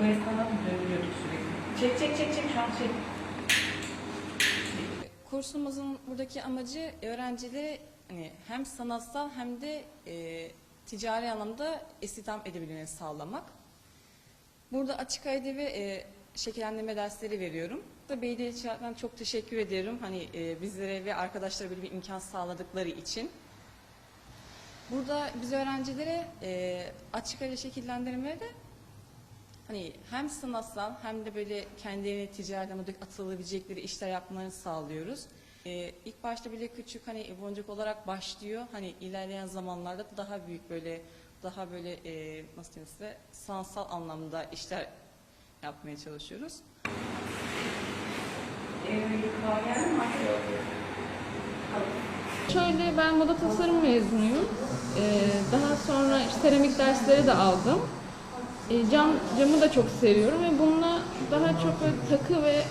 Bu esnada mı dövülüyorduk sürekli? Çek çek çek çek şu an çek. Kursumuzun buradaki amacı öğrencilere hani hem sanatsal hem de e, ticari anlamda istihdam edebilmelerini sağlamak. Burada açık ayda ve e, şekillendirme dersleri veriyorum. Da Belediyecilerden çok teşekkür ediyorum. Hani e, bizlere ve arkadaşlara böyle bir imkan sağladıkları için. Burada biz öğrencilere e, açık ayda şekillendirmede hani hem sanatsal hem de böyle kendilerine ticaret atılabilecekleri işler yapmalarını sağlıyoruz. Ee, ilk başta bile küçük hani boncuk olarak başlıyor. Hani ilerleyen zamanlarda daha büyük böyle daha böyle e, nasıl diyeyim size sanatsal anlamda işler yapmaya çalışıyoruz. Şöyle ben moda tasarım mezunuyum. Ee, daha sonra seramik dersleri de aldım. Ee, cam camı da çok seviyorum ve bununla daha çok böyle takı ve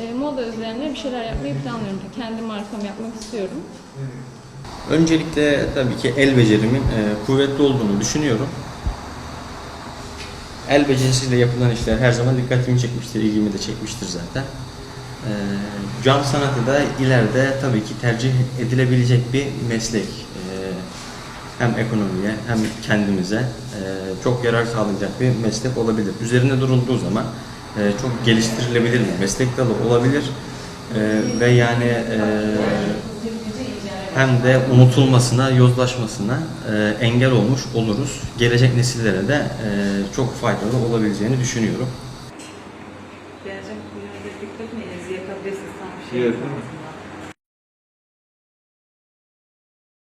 e, moda üzerine bir şeyler yapmayı planlıyorum. Kendi markamı yapmak istiyorum. Öncelikle tabii ki el becerimin e, kuvvetli olduğunu düşünüyorum. El becerisiyle yapılan işler her zaman dikkatimi çekmiştir, ilgimi de çekmiştir zaten. E, cam sanatı da ileride tabii ki tercih edilebilecek bir meslek. E, hem ekonomiye hem kendimize e, çok yarar sağlayacak bir meslek olabilir. Üzerinde durulduğu zaman e, çok geliştirilebilir bir meslek dalı olabilir. E, ve yani e, hem de unutulmasına, yozlaşmasına e, engel olmuş oluruz. Gelecek nesillere de e, çok faydalı olabileceğini düşünüyorum. Yine de dikkat edin. Elinizi yakabilirsiniz. Tam bir şey Evet.